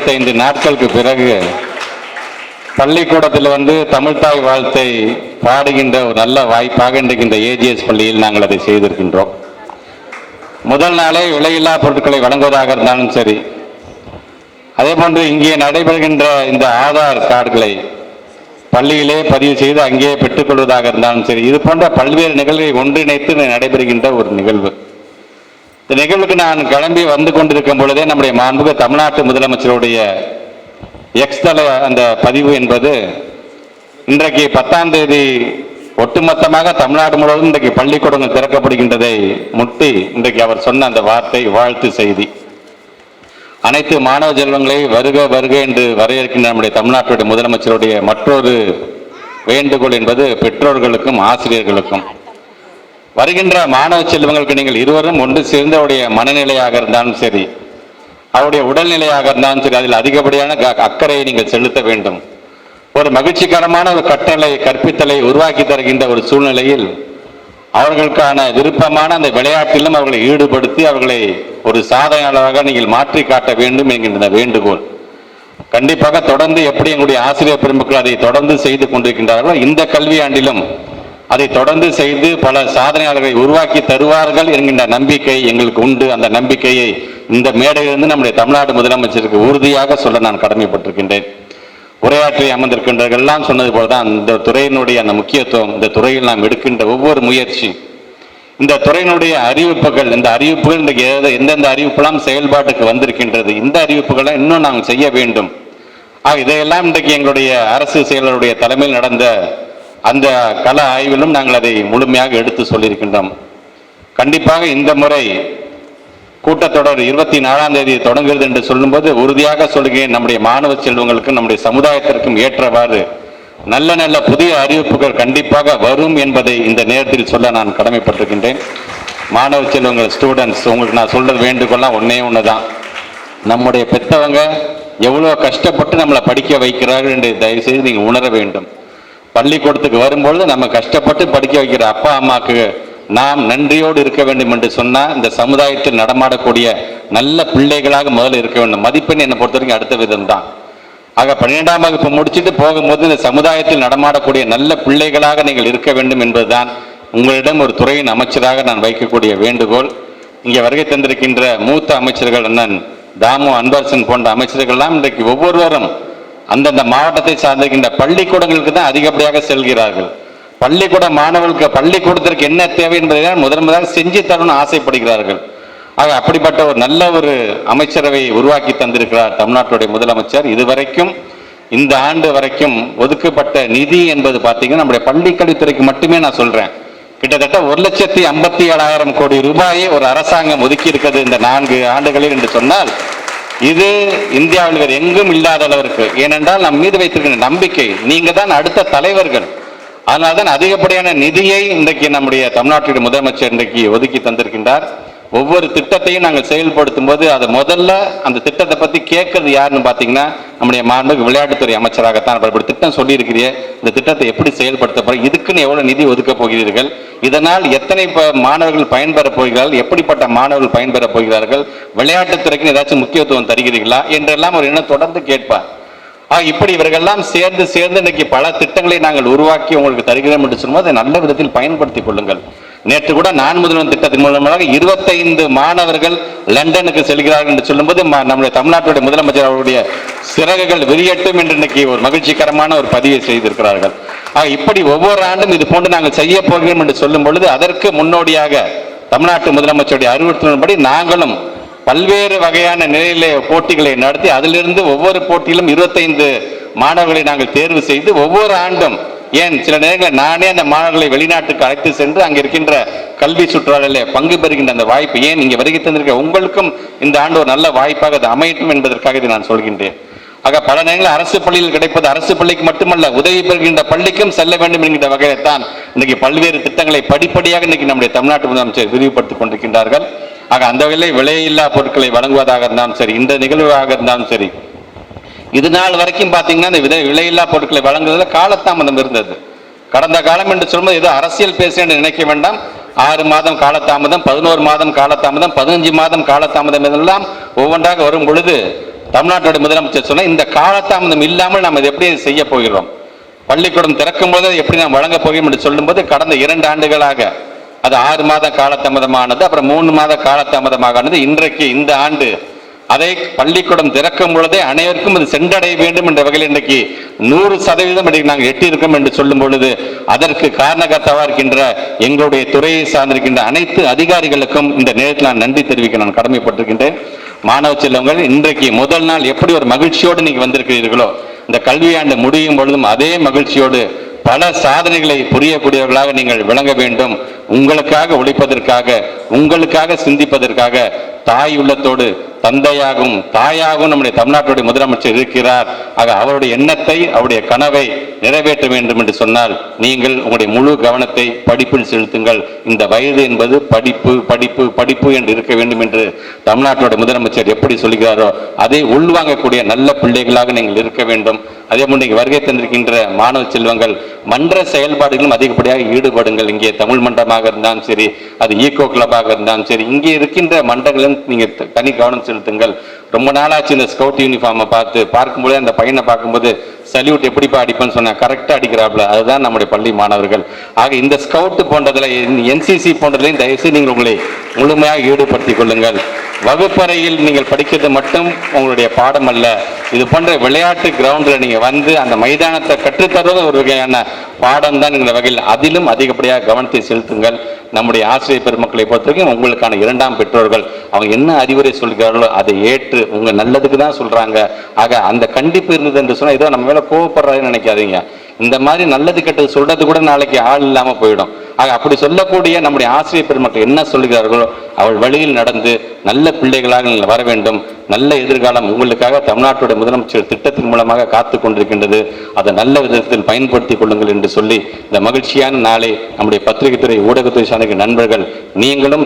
இருபத்தைந்து நாட்களுக்கு பிறகு பள்ளிக்கூடத்தில் வந்து தமிழ்தாய் வாழ்த்தை பாடுகின்ற ஒரு நல்ல வாய்ப்பாக இன்றைக்கு இந்த ஏஜிஎஸ் பள்ளியில் நாங்கள் அதை செய்திருக்கின்றோம். முதல் நாளே விலையில்லா பொருட்களை வழங்குவதாக இருந்தாலும் சரி அதே போன்று இங்கே நடைபெறுகின்ற இந்த ஆதார் கார்டுகளை பள்ளியிலே பதிவு செய்து அங்கேயே பெற்றுக்கொள்வதாக இருந்தாலும் சரி இது போன்ற பல்வேறு நிகழ்வை ஒன்றிணைத்து நடைபெறுகின்ற ஒரு நிகழ்வு. இந்த நிகழ்வுக்கு நான் கிளம்பி வந்து கொண்டிருக்கும் பொழுதே நம்முடைய மாண்புக தமிழ்நாட்டு முதலமைச்சருடைய எக்ஸ் தள அந்த பதிவு என்பது இன்றைக்கு பத்தாம் தேதி ஒட்டுமொத்தமாக தமிழ்நாடு முழுவதும் இன்றைக்கு பள்ளிக்கூடங்கள் திறக்கப்படுகின்றதை முட்டி இன்றைக்கு அவர் சொன்ன அந்த வார்த்தை வாழ்த்து செய்தி. அனைத்து மாணவ செல்வங்களை வருக வருக என்று வரையறுக்கின்ற நம்முடைய தமிழ்நாட்டுடைய முதலமைச்சருடைய மற்றொரு வேண்டுகோள் என்பது பெற்றோர்களுக்கும் ஆசிரியர்களுக்கும். வருகின்ற மாணவ செல்வங்களுக்கு நீங்கள் இருவரும் ஒன்று சேர்ந்து அவருடைய மனநிலையாக இருந்தாலும் சரி அவருடைய உடல்நிலையாக இருந்தாலும் சரி அதில் அதிகப்படியான க- அக்கறையை நீங்கள் செலுத்த வேண்டும். ஒரு மகிழ்ச்சிகரமான ஒரு கட்டளை கற்பித்தலை உருவாக்கி தருகின்ற ஒரு சூழ்நிலையில் அவர்களுக்கான விருப்பமான அந்த விளையாட்டிலும் அவர்களை ஈடுபடுத்தி அவர்களை ஒரு சாதனையாளராக நீங்கள் மாற்றி காட்ட வேண்டும் என்கின்ற வேண்டுகோள். கண்டிப்பாக தொடர்ந்து எப்படி எங்களுடைய ஆசிரியர் பெருமக்கள் அதை தொடர்ந்து செய்து கொண்டிருக்கின்றார்களோ இந்த கல்வியாண்டிலும் அதை தொடர்ந்து செய்து பல சாதனையாளர்களை உருவாக்கி தருவார்கள் என்கின்ற நம்பிக்கை எங்களுக்கு உண்டு. அந்த நம்பிக்கையை இந்த மேடையிலிருந்து நம்முடைய தமிழ்நாடு முதலமைச்சருக்கு உறுதியாக சொல்ல நான் கடமைப்பட்டிருக்கின்றேன். உரையாற்றி அமர்ந்திருக்கின்றவர்கள்லாம் சொன்னது போலதான் இந்த துறையினுடைய அந்த முக்கியத்துவம் இந்த துறையில் நாம் எடுக்கின்ற ஒவ்வொரு முயற்சி. இந்த துறையினுடைய அறிவிப்புகள் இந்த அறிவிப்புகள் இன்றைக்கு எந்தெந்த அறிவிப்புலாம் செயல்பாட்டுக்கு வந்திருக்கின்றது இந்த அறிவிப்புகளை இன்னும் நாம் செய்ய வேண்டும். ஆக இதையெல்லாம் இன்றைக்கு எங்களுடைய அரசு செயலருடைய தலைமையில் நடந்த அந்த கள ஆய்விலும் நாங்கள் அதை முழுமையாக எடுத்து சொல்லியிருக்கின்றோம். கண்டிப்பாக இந்த முறை கூட்டத்தொடர் இருபத்தி நாலாம் தேதி தொடங்குகிறது என்று சொல்லும்போது உறுதியாக சொல்கிறேன் நம்முடைய மாணவ செல்வங்களுக்கும் நம்முடைய சமுதாயத்திற்கும் ஏற்றவாறு நல்ல நல்ல புதிய அறிவிப்புகள் கண்டிப்பாக வரும் என்பதை இந்த நேரத்தில் சொல்ல நான் கடமைப்பட்டிருக்கின்றேன். மாணவ செல்வங்கள் ஸ்டூடெண்ட்ஸ் உங்களுக்கு நான் சொல்றது வேண்டுகோள்லாம் ஒன்றே ஒன்று தான் நம்முடைய பெற்றவங்க எவ்வளோ கஷ்டப்பட்டு நம்மளை படிக்க வைக்கிறார்கள் என்று தயவுசெய்து நீங்கள் உணர வேண்டும். பள்ளிக்கூடத்துக்கு வரும்பொழுது நம்ம கஷ்டப்பட்டு படிக்க வைக்கிற அப்பா அம்மாவுக்கு நாம் நன்றியோடு இருக்க வேண்டும் என்று சொன்னால் இந்த சமுதாயத்தில் நடமாடக்கூடிய நல்ல பிள்ளைகளாக முதல்ல இருக்க வேண்டும். மதிப்பெண் என்னை பொறுத்த வரைக்கும் அடுத்த விதம் தான். ஆக பன்னிரெண்டாம் வகுப்பு முடிச்சுட்டு போகும்போது இந்த சமுதாயத்தில் நடமாடக்கூடிய நல்ல பிள்ளைகளாக நீங்கள் இருக்க வேண்டும் என்பதுதான் உங்களிடம் ஒரு துறையின் அமைச்சராக நான் வைக்கக்கூடிய வேண்டுகோள். இங்கே வருகை தந்திருக்கின்ற மூத்த அமைச்சர்கள் அண்ணன் தாமு அன்பரசன் போன்ற அமைச்சர்கள்லாம் இன்றைக்கு ஒவ்வொருவரும் அந்தந்த மாவட்டத்தை சார்ந்திருக்கின்ற பள்ளிக்கூடங்களுக்கு தான் அதிகப்படியாக செல்கிறார்கள். பள்ளிக்கூட மாணவர்களுக்கு பள்ளிக்கூடத்திற்கு என்ன தேவை என்பதை தான் முதன் முதலாக செஞ்சு தரணும்னு ஆசைப்படுகிறார்கள். ஆக அப்படிப்பட்ட ஒரு நல்ல ஒரு அமைச்சரவை உருவாக்கி தந்திருக்கிறார் தமிழ்நாட்டுடைய முதலமைச்சர். இதுவரைக்கும் இந்த ஆண்டு வரைக்கும் ஒதுக்கப்பட்ட நிதி என்பது பார்த்தீங்கன்னா நம்முடைய பள்ளிக்கல்வித்துறைக்கு மட்டுமே நான் சொல்கிறேன் கிட்டத்தட்ட ஒரு லட்சத்தி ஐம்பத்தி ஏழாயிரம் கோடி ரூபாயை ஒரு அரசாங்கம் ஒதுக்கி இருக்கிறது இந்த நான்கு ஆண்டுகளில் என்று சொன்னால் இது இந்தியாவில் வேறு எங்கும் இல்லாத அளவிற்கு. ஏனென்றால் நம் மீது வைத்திருக்கிற நம்பிக்கை நீங்க தான் அடுத்த தலைவர்கள். அதனால்தான் அதிகப்படியான நிதியை இன்றைக்கு நம்முடைய தமிழ்நாட்டின் முதலமைச்சர் இன்றைக்கு ஒதுக்கி தந்திருக்கின்றார். ஒவ்வொரு திட்டத்தையும் நாங்கள் செயல்படுத்தும் போது அதை முதல்ல அந்த திட்டத்தை பற்றி கேட்கறது யாருன்னு பார்த்தீங்கன்னா நம்முடைய மாண்புக்கு விளையாட்டுத்துறை அமைச்சராகத்தான் இப்படி திட்டம் சொல்லியிருக்கிறீ இந்த திட்டத்தை எப்படி செயல்படுத்த போகிறோம் இதுக்குன்னு எவ்வளோ நிதி ஒதுக்கப் போகிறீர்கள்? இதனால் எத்தனை ப- மாணவர்கள் பயன்பெற போகிறார்கள்? எப்படிப்பட்ட மாணவர்கள் பயன்பெற போகிறார்கள்? விளையாட்டுத்துறைக்கு ஏதாச்சும் முக்கியத்துவம் தருகிறீர்களா? என்றெல்லாம் ஒரு எண்ணம் தொடர்ந்து கேட்பார். இப்படி இவர்கள்லாம் சேர்ந்து சேர்ந்து இன்னைக்கு பல திட்டங்களை நாங்கள் உருவாக்கி உங்களுக்கு தருகிறோம் என்று சொல்லும்போது அதை நல்ல விதத்தில் பயன்படுத்திக் கொள்ளுங்கள். நேற்று கூட நான் முதல்வன் திட்டத்தின் மூலமாக இருபத்தைந்து மாணவர்கள் லண்டனுக்கு செல்கிறார்கள் என்று சொல்லும்போது நம்முடைய தமிழ்நாட்டுடைய முதலமைச்சர் அவருடைய சிறகுகள் விரியட்டும் என்று இன்னைக்கு ஒரு மகிழ்ச்சிகரமான ஒரு பதிவை செய்திருக்கிறார்கள். ஆக இப்படி ஒவ்வொரு ஆண்டும் இது போன்று நாங்கள் செய்ய போகிறோம் என்று சொல்லும் பொழுது அதற்கு முன்னோடியாக தமிழ்நாட்டு முதலமைச்சருடைய அறிவுறுத்தலின்படி நாங்களும் பல்வேறு வகையான நிலையிலே போட்டிகளை நடத்தி அதிலிருந்து ஒவ்வொரு போட்டியிலும் இருபத்தைந்து மாணவர்களை நாங்கள் தேர்வு செய்து ஒவ்வொரு ஆண்டும் ஏன் சில நேரங்களில் நானே அந்த மாணவர்களை வெளிநாட்டுக்கு அழைத்து சென்று அங்கே இருக்கின்ற கல்வி சுற்றுலாவிலே பங்கு பெறுகின்ற அந்த வாய்ப்பு ஏன் இங்கே வருகை தந்திருக்க உங்களுக்கும் இந்த ஆண்டு ஒரு நல்ல வாய்ப்பாக அது அமையட்டும் என்பதற்காக இதை நான் சொல்கின்றேன். ஆக பல நேரங்களில் அரசு பள்ளியில் கிடைப்பது அரசு பள்ளிக்கு மட்டுமல்ல உதவி பெறுகின்ற பள்ளிக்கும் செல்ல வேண்டும் என்கின்ற வகையில் தான் இன்னைக்கு பல்வேறு திட்டங்களை படிப்படியாக இன்னைக்கு நம்முடைய தமிழ்நாட்டு முதலமைச்சர் விரிவுபடுத்திக் கொண்டிருக்கின்றார்கள். ஆக அந்த வகையில் விலையில்லா பொருட்களை வழங்குவதாக இருந்தாலும் சரி இந்த நிகழ்வாக இருந்தாலும் சரி இது நாள் வரைக்கும் பார்த்தீங்கன்னா இந்த விதை விலையில்லா பொருட்களை வழங்குறதுல காலத்தாமதம் இருந்தது. கடந்த காலம் என்று சொல்லும்போது ஏதோ அரசியல் பேச என்று நினைக்க வேண்டாம். ஆறு மாதம் காலத்தாமதம் பதினோரு மாதம் காலத்தாமதம் பதினஞ்சு மாதம் காலத்தாமதம் இதெல்லாம் ஒவ்வொன்றாக வரும் பொழுது தமிழ்நாட்டோட முதலமைச்சர் சொன்ன இந்த காலத்தாமதம் இல்லாமல் நாம் இதை எப்படி செய்ய போகிறோம். பள்ளிக்கூடம் திறக்கும் போது எப்படி நாம் வழங்க போகிறோம் என்று சொல்லும்போது கடந்த இரண்டு ஆண்டுகளாக அது ஆறு மாத காலதாமதமானது அப்புறம் மூணு மாத காலதாமதமானது இன்றைக்கு இந்த ஆண்டு அதை பள்ளிக்கூடம் திறக்கும் பொழுதே அனைவருக்கும் அது சென்றடைய வேண்டும் என்ற வகையில் இன்றைக்கு நூறு சதவீதம் நாங்கள் எட்டியிருக்கோம் என்று சொல்லும் பொழுது அதற்கு காரணகர்த்தாவாக இருக்கின்ற எங்களுடைய துறையை சார்ந்திருக்கின்ற அனைத்து அதிகாரிகளுக்கும் இந்த நேரத்தில் நான் நன்றி தெரிவிக்க நான் கடமைப்பட்டிருக்கின்றேன். மாணவ செல்வங்கள் இன்றைக்கு முதல் நாள் எப்படி ஒரு மகிழ்ச்சியோடு நீங்கள் வந்திருக்கிறீர்களோ இந்த கல்வியாண்டு முடியும் பொழுதும் அதே மகிழ்ச்சியோடு பல சாதனைகளை புரியக்கூடியவர்களாக நீங்கள் விளங்க வேண்டும். உங்களுக்காக உழைப்பதற்காக உங்களுக்காக சிந்திப்பதற்காக தாய் உள்ளத்தோடு தந்தையாகவும் தாயாகவும் நம்முடைய தமிழ்நாட்டுடைய முதலமைச்சர் இருக்கிறார். ஆக அவருடைய எண்ணத்தை அவருடைய கனவை நிறைவேற்ற வேண்டும் என்று சொன்னால் நீங்கள் உங்களுடைய முழு கவனத்தை படிப்பில் செலுத்துங்கள். இந்த வயது என்பது படிப்பு படிப்பு படிப்பு என்று இருக்க வேண்டும் என்று தமிழ்நாட்டோட முதலமைச்சர் எப்படி சொல்கிறாரோ அதை உள்வாங்கக்கூடிய நல்ல பிள்ளைகளாக நீங்கள் இருக்க வேண்டும். அதே போன்று வருகை தந்திருக்கின்ற மாணவ செல்வங்கள் மன்ற செயல்பாடுகளும் அதிகப்படியாக ஈடுபடுங்கள். இங்கே தமிழ் மன்றமாக இருந்தாலும் சரி அது ஈகோ கிளப்பாக இருந்தாலும் சரி இங்கே இருக்கின்ற மன்றங்களும் நீங்கள் தனி கவனம் செலுத்துங்கள் ரொம்ப நாளாச்சு இந்த ஸ்கவுட் யூனிஃபார்மை பார்த்து. பார்க்கும்போதே அந்த பையனை பார்க்கும்போது சல்யூட் எப்படிப்பா அடிப்பேன்னு சொன்னா கரெக்டாக அடிக்கிறாப்ல அதுதான் நம்முடைய பள்ளி மாணவர்கள். ஆக இந்த ஸ்கவுட் போன்றதுல என்சிசி போன்றதுலையும் தயவுசெய்து நீங்கள் உங்களை முழுமையாக ஈடுபடுத்திக் கொள்ளுங்கள். வகுப்பறையில் நீங்கள் படிக்கிறது மட்டும் உங்களுடைய பாடம் அல்ல. இது போன்ற விளையாட்டு கிரவுண்டில் நீங்கள் வந்து அந்த மைதானத்தை கற்றுத்தருவது ஒரு வகையான பாடம் தான் இந்த வகையில் அதிலும் அதிகப்படியாக கவனத்தை செலுத்துங்கள். நம்முடைய ஆசிரியர் பெருமக்களை பொறுத்தவரைக்கும் உங்களுக்கான இரண்டாம் பெற்றோர்கள் அவங்க என்ன அறிவுரை சொல்கிறார்களோ அதை ஏற்று உங்கள் நல்லதுக்கு தான் சொல்கிறாங்க ஆக அந்த கண்டிப்பு இருந்தது என்று சொன்னால் ஏதோ நம்ம மேலே கோவப்படுறாருன்னு நினைக்காதீங்க. இந்த மாதிரி நல்லது கெட்டது சொல்கிறது கூட நாளைக்கு ஆள் இல்லாமல் போயிடும். ஆக அப்படி சொல்லக்கூடிய நம்முடைய ஆசிரியர் பெருமக்கள் என்ன சொல்கிறார்களோ அவள் வழியில் நடந்து நல்ல பிள்ளைகளாக நீங்கள் வர வேண்டும். நல்ல எதிர்காலம் உங்களுக்காக தமிழ்நாட்டுடைய முதலமைச்சர் திட்டத்தின் மூலமாக காத்து கொண்டிருக்கின்றது. அதை நல்ல விதத்தில் பயன்படுத்திக் கொள்ளுங்கள் என்று சொல்லி இந்த மகிழ்ச்சியான நாளை நம்முடைய பத்திரிகை துறை ஊடகத்துறை சார்ந்த நண்பர்கள் நீங்களும்